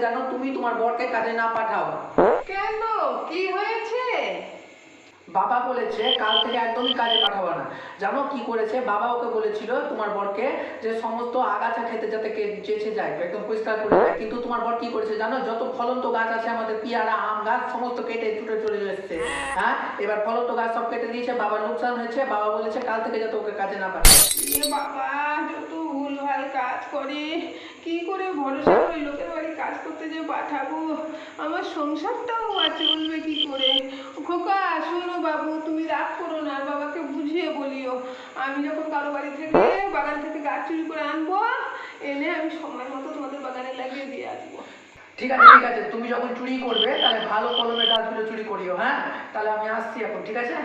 জানো তুমি তোমার বরকে কাজে না পাঠাও। কেন? কি হয়েছে? বাবা বলেছে কাল থেকে একদমই কাজে পাঠাবো না। জানো কি করেছে? বাবা ওকে বলেছিল তোমার বরকে যে সমস্ত আগাছা খেতে যাতে চেঁচে যায় একদম পরিষ্কার করে দেয়। কিন্তু তোমার বর কি করেছে জানো? যত ফলন্ত গাছ আছে আমাদের পিয়ারা আম গাছ সমস্ত কেটে ছুটে চলে যাচ্ছে হ্যাঁ? এবার ফলন্ত গাছ সব কেটে দিয়েছে বাবার লোকসান হয়েছে। বাবা বলেছে কাল থেকে যাতে ওকে কাজে না পাঠায় বাবা কাজ করে? কি করে ভরসা করে লোকের বাড়ি কাজ করতে যে পাঠাবো? আমার সংসারটাও আর চলবে কি করে? খোকা শোনো বাবু তুমি রাগ করো না বাবাকে বুঝিয়ে বলিও। আমি যখন কারও বাড়ি থেকে বাগান থেকে গাছ চুরি করে আনব এনে আমি সময় মতো তোমাদের বাগানে লাগিয়ে দিয়ে আসব। ঠিক আছে ঠিক আছে। তুমি যখন চুরি করবে তাহলে ভালো কলমের গাছগুলো চুরি করিও হ্যাঁ? তাহলে আমি আসছি এখন ঠিক আছে?